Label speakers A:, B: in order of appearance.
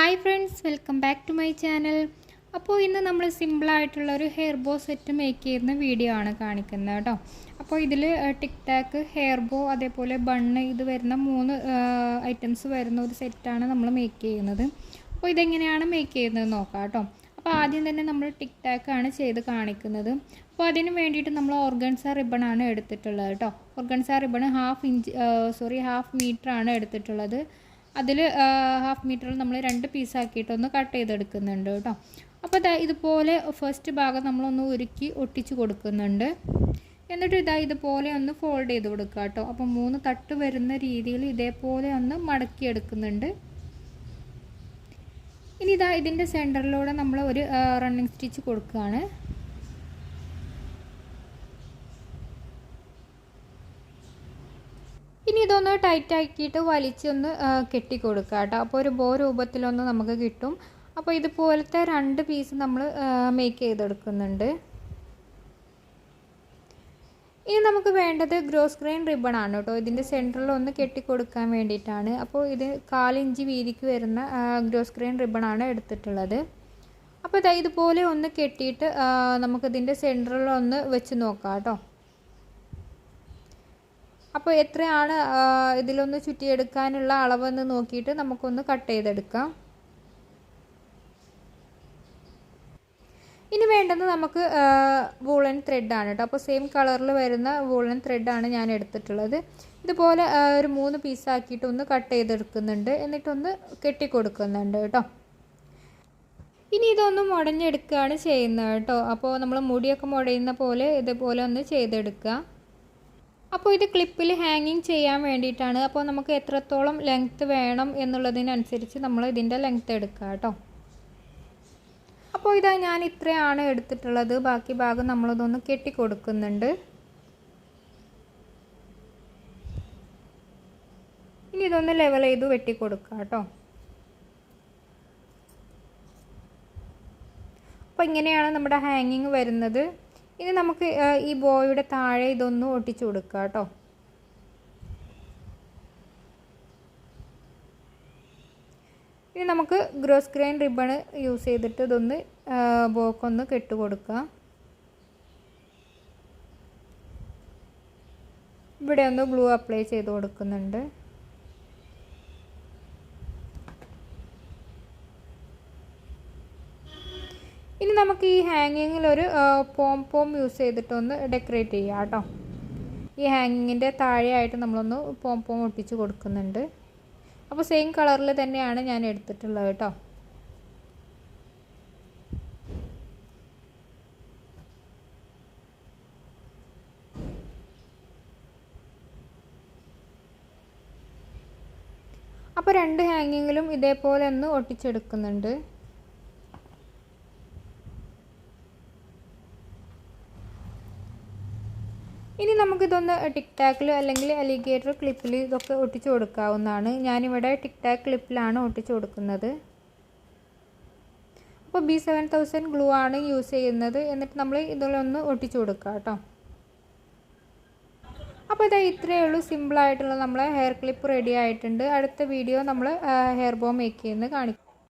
A: Hi friends welcome back to my channel അപ്പോൾ ഇന്ന് നമ്മൾ സിമ്പിളായിട്ടുള്ള ഒരു ഹെയർ ബോ സെറ്റ് മേക്ക് ചെയ്യുന്ന വീഡിയോ ആണ് കാണിക്കുന്നത് കേട്ടോ. അപ്പോൾ ഇതിൽ ടിക് ടാക്ക് ഹെയർ ബോ അതേപോലെ ബണ്ണ് ഇത് വരുന്ന മൂന്ന് ഐറ്റംസ് വരുന്ന ഒരു സെറ്റാണ് നമ്മൾ മേക്ക് ചെയ്യുന്നത്. അപ്പോൾ ഇതെങ്ങനെയാണ് മേക്ക് ചെയ്യുന്നത് നോക്കാം കേട്ടോ. അപ്പോൾ ആദ്യം തന്നെ നമ്മൾ ടിക് ടാക്ക് ആണ് ചെയ്ത് കാണിക്കുന്നത്. അപ്പോൾ അതിന് വേണ്ടിയിട്ട് നമ്മൾ ഓർഗൻസ റിബൺ ആണ് എടുത്തിട്ടുള്ളത് കേട്ടോ. Organza ribbon half inch sorry half metre ആണ് എടുത്തിട്ടുള്ളത്. അതിൽ ഹാഫ് മീറ്റർ നമ്മൾ രണ്ട് പീസാക്കിയിട്ടൊന്ന് കട്ട് ചെയ്തെടുക്കുന്നുണ്ട് കേട്ടോ. അപ്പോൾ ഇതാ ഇതുപോലെ ഫസ്റ്റ് ഭാഗം നമ്മളൊന്ന് ഉരുക്കി ഒട്ടിച്ച് കൊടുക്കുന്നുണ്ട്. എന്നിട്ട് ഇതാ ഇതുപോലെ ഒന്ന് ഫോൾഡ് ചെയ്ത് കൊടുക്കുക കേട്ടോ. അപ്പോൾ മൂന്ന് തട്ട് വരുന്ന രീതിയിൽ ഇതേപോലെ ഒന്ന് മടക്കിയെടുക്കുന്നുണ്ട് ഇനി ഇതാ ഇതിന്റെ സെന്ററിലൂടെ നമ്മൾ ഒരു റണ്ണിങ് സ്റ്റിച്ച് കൊടുക്കുകയാണ്. ഇനി ഇതൊന്ന് ടൈറ്റ് ആക്കിയിട്ട് വലിച്ചൊന്ന് കെട്ടി കൊടുക്കുക കേട്ടോ. അപ്പോൾ ഒരു ബോ രൂപത്തിലൊന്ന് നമുക്ക് കിട്ടും. അപ്പോൾ ഇതുപോലത്തെ രണ്ട് പീസ് നമ്മൾ മേക്ക് ചെയ്തെടുക്കുന്നുണ്ട്. ഇനി നമുക്ക് വേണ്ടത് ഗ്രോസ് ഗ്രെയിൻ റിബൺ ആണ് കേട്ടോ. ഇതിന്റെ സെന്ററിൽ ഒന്ന് കെട്ടിക്കൊടുക്കാൻ വേണ്ടിയിട്ടാണ്. അപ്പോൾ ഇത് കാലിഞ്ച് വീതിക്ക് വരുന്ന ഗ്രോസ് ഗ്രെയിൻ റിബൺ ആണ് എടുത്തിട്ടുള്ളത്. അപ്പോൾ ഇതാ ഇതുപോലെ ഒന്ന് കെട്ടിയിട്ട് നമുക്കിതിന്റെ സെന്ററിൽ ഒന്ന് വെച്ച് നോക്കാം കേട്ടോ. അപ്പോൾ എത്രയാണ് ഇതിലൊന്ന് ചുറ്റിയെടുക്കാനുള്ള അളവെന്ന് നോക്കിയിട്ട് നമുക്കൊന്ന് കട്ട് ചെയ്തെടുക്കാം. ഇനി വേണ്ടത് നമുക്ക് വൂളൻ ത്രെഡാണ് കേട്ടോ അപ്പോൾ സെയിം കളറിൽ വരുന്ന വൂളൻ ത്രെഡാണ് ഞാൻ എടുത്തിട്ടുള്ളത്. ഇതുപോലെ ഒരു മൂന്ന് പീസാക്കിയിട്ട് ഒന്ന് കട്ട് ചെയ്തെടുക്കുന്നുണ്ട്. എന്നിട്ടൊന്ന് കെട്ടിക്കൊടുക്കുന്നുണ്ട് കേട്ടോ ഇനി ഇതൊന്ന് മുടഞ്ഞെടുക്കുകയാണ് ചെയ്യുന്നത് കേട്ടോ അപ്പോൾ നമ്മൾ മുടിയൊക്കെ മുടയുന്ന പോലെ ഇതുപോലെ ഒന്ന് ചെയ്തെടുക്കുക. അപ്പോൾ ഇത് ക്ലിപ്പിൽ ഹാങ്ങിങ് ചെയ്യാൻ വേണ്ടിയിട്ടാണ്. അപ്പോൾ നമുക്ക് എത്രത്തോളം ലെങ്ത്ത് വേണം എന്നുള്ളതിനനുസരിച്ച് നമ്മൾ ഇതിന്റെ ലെങ്ത്ത് എടുക്കുക കേട്ടോ. അപ്പോൾ ഇതാ ഞാൻ ഇത്രയാണ് എടുത്തിട്ടുള്ളത്. ബാക്കി ഭാഗം നമ്മളിതൊന്ന് കെട്ടിക്കൊടുക്കുന്നുണ്ട്. ഇനി ഇതൊന്ന് ലെവൽ ചെയ്ത് വെട്ടിക്കൊടുക്കുക കേട്ടോ. അപ്പോൾ ഇങ്ങനെയാണ് നമ്മുടെ ഹാങ്ങിങ് വരുന്നത്. ഇനി നമുക്ക് ഈ ബോയുടെ താഴെ ഇതൊന്ന് ഒട്ടിച്ചു കൊടുക്കുക കേട്ടോ. ഇനി നമുക്ക് ഗ്രോസ് ഗ്രെയിൻ റിബൺ യൂസ് ചെയ്തിട്ട് ഇതൊന്ന് ബോക്കൊന്ന് കെട്ടുകൊടുക്കുക ഇവിടെ ഒന്ന് ഗ്ലൂ അപ്ലൈ ചെയ്ത് കൊടുക്കുന്നുണ്ട്. ഇനി നമുക്ക് ഈ ഹാങ്ങിങ്ങിൽ ഒരു പോം പോം യൂസ് ചെയ്തിട്ടൊന്ന് ഡെക്കറേറ്റ് ചെയ്യാം കേട്ടോ. ഈ ഹാങ്ങിങ്ങിന്റെ താഴെയായിട്ട് നമ്മളൊന്ന് പോം പോം ഒട്ടിച്ച് കൊടുക്കുന്നുണ്ട്. അപ്പോൾ സെയിം കളറിൽ തന്നെയാണ് ഞാൻ എടുത്തിട്ടുള്ളത് കേട്ടോ. അപ്പോൾ രണ്ട് ഹാങ്ങിങ്ങിലും ഇതേപോലെ ഒന്ന് ഒട്ടിച്ചെടുക്കുന്നുണ്ട്. ഇനി നമുക്കിതൊന്ന് ടിക് ടാക്കിൽ അല്ലെങ്കിൽ അലിഗേറ്റർ ക്ലിപ്പിൽ ഇതൊക്കെ ഒട്ടിച്ചു കൊടുക്കാവുന്നതാണ്. ഞാനിവിടെ ടിക് ടാക്ക് ക്ലിപ്പിലാണ് ഒട്ടിച്ചു കൊടുക്കുന്നത്. അപ്പോൾ ബി സെവൻ തൗസൻഡ് ഗ്ലൂ ആണ് യൂസ് ചെയ്യുന്നത്. എന്നിട്ട് നമ്മൾ ഇതിലൊന്ന് ഒട്ടിച്ചു കൊടുക്കുക കേട്ടോ. അപ്പോൾ ഇതാ ഇത്രയേ ഉള്ളൂ. സിമ്പിളായിട്ടുള്ള നമ്മളെ ഹെയർ ക്ലിപ്പ് റെഡി ആയിട്ടുണ്ട്. അടുത്ത വീഡിയോ നമ്മൾ ഹെയർ ബോം മേക്ക് ചെയ്യുന്നത് കാണിക്കും.